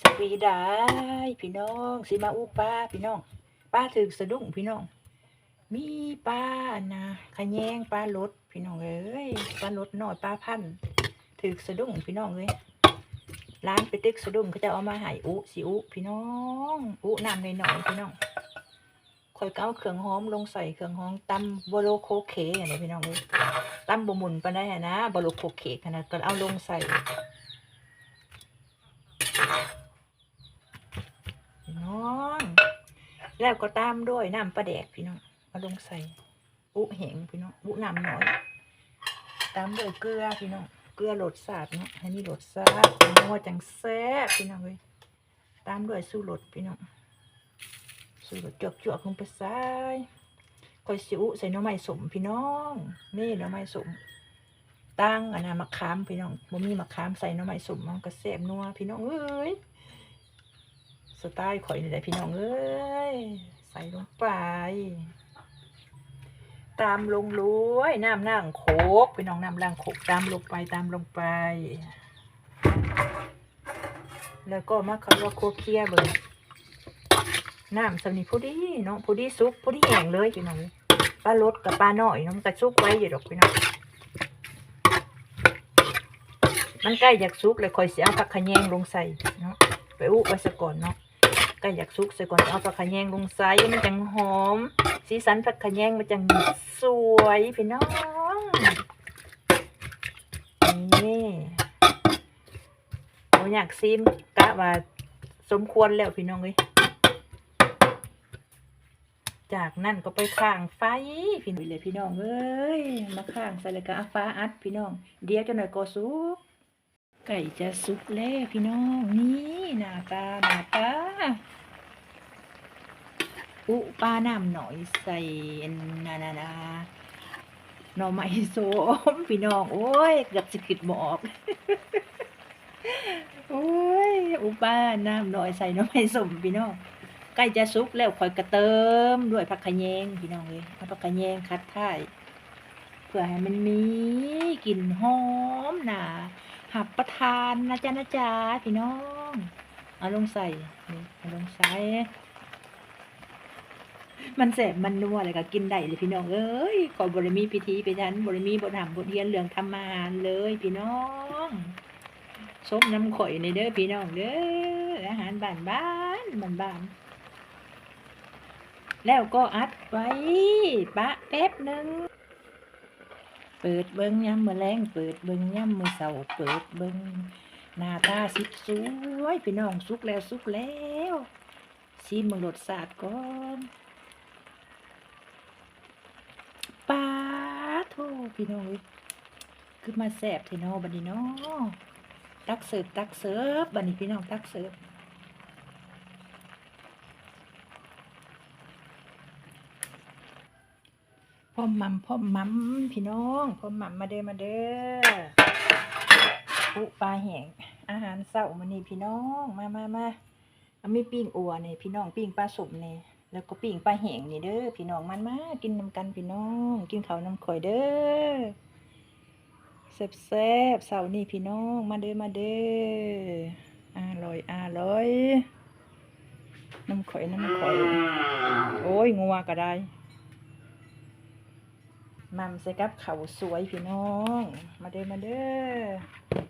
สวีได้พี่น้องสิมาอุปาพี่น้องป้าถึกสะดุ้งพี่น้อง มีปลานะขะแยงปลาลดพี่น้องเอ้ยปลาลดน้อยปลาพันถึกสะดุ้งพี่น้องเอ้ยร้านไปตึกสะดุ้งเขาจะเอามาให้อุสิอุพี่น้องอุน้ำหน่อยพี่น้องคอยเก้าเครื่องหอมลงใส่เครื่องหอมตำบโลโคเคอะไรพี่น้องเอ้ยตำบะหมุนไปนได้นะบโลโคเคขนาดก็เอาลงใส่้องแล้วก็ตามด้วยน้ำปลาแดกพี่น้องมาลงใส่อุเหงพี่น้องอุน้ำหน่อย ตามด้วยเกลือพี่น้องเกลือรสชาติเนาะให้นี่รสชาตินัวจังแซ่บพี่น้องเลยตามด้วยสู้รสพี่น้องสู้รสจวกจวกลงไปใส่คอยสิอุใส่น้ำไม้สมพี่น้องนี่น้ำไม้สมตั้งอันนั้นมะขามพี่น้องบ่มีมะขามใส่น้ำไม้สมมันก็แซ่บนัวพี่น้องเอ้ย สไตล์ข่อยนี่แหละพี่น้องเอ้ยใส่ลงไป ตามลงรวยน้ำล่างโคกพี่น้องน้ำล่างโคกตามลงไปตามลงไป แล้วก็มาคาว่าโคเคียเบอร์น้ำสำนีผู้ดีเนาะผู้ดีซุปผู้ดีแห้งเลยพี่น้องปลาลดกับปลาหน่อยเนาะมันก็ซุกไว้อยู่ดอกพี่น้องมันใกล้อยากซุกเลยคอยเสียเอาผักขะแยงลงใส่เนาะไปอุไว้ซะก่อนเนาะ ก็อยากซุกใส่ก่อนเอาผักขะแยงลงใส่มันจังหอม สีสันผักขะแยงมันจังสวยพี่น้องนี่ผมอยากซิมกะว่าสมควรแล้วพี่น้องเอ้ยจากนั่นก็ไปข้างไฟพี่น้องเลยพี่น้องเอ้ยมาข้างใส่เลยก็อาฟ้าอัดพี่น้อง เดี๋ยวจะหน่อยก็สุก ไก่จะสุกแล้วพี่น้องนี่หน้าตาหน้าตาอุปาน้ำหน่อยใส่นานานาหน่อไม้โสมพี่น้องโอ้ยเกือบจะกิดหมอกโอ้ยอุปาน้ำหน่อยใส่หน่อไม้สมพี่น้องใกล้จะสุกแล้วคอยกระเติมด้วยผักขะแยงพี่น้องเลยเอาผักขะแยงคัดท้ายเพื่อให้มันมีกลิ่นหอมหนา หับประทานนะจ๊ะนะจ๊ะพี่น้องเอาลงใส่เอาลงใส่มันแสบมันนัวอะไรก็กินได้เลยพี่น้องเอ้ยขอบริมีพิธีไปทันบริมีบทหามบทเรียนเรื่องทำมาหารเลยพี่น้องส้มน้ำข่อยในเด้อพี่น้องเด้ออาหารบ้านบ้านบ้านบ้านแล้วก็อัดไว้ปะแป๊บหนึ่ง เปิดเบิ้งย่ำมือแรงเปิดเบิ้งย่ำมือเสาเปิดเบิ้งหน้าตาสิสวยพี่น้องสุกแล้วสุกแล้วชิมมึงรสชาติก่อนปลาโทพี่น้องเอ้ยคือมาแสบเทนอบันนี้เนาะตักเสิร์ฟตักเสิร์ฟบันนี้พี่น้องตักเสิร์ฟ พ่อมัมพ่อมัมพี่น้องพ่อมัมมาเด้อมาเด้อปุปลาแห้งอาหารเช้ามื้อนี้พี่น้องมามามาเอามีปิ้งอัวนี่พี่น้องปิ้งปลาสมนี่แล้วก็ปิ้งปลาแห้งนี่เด้อพี่น้องมันมากินน้ำกันพี่น้อง กินข้าวน้ำข่อยเด้อแซ่บแซ่บๆเช้านี้พี่น้องมาเด้อมาเด้ออร่อยอร่อยน้ำข่อยน้ำข่อย โอ้ยงัวก็ได้ มัมใส่กับเขาสวยพี่น้อง มาเด้อมาเด้อ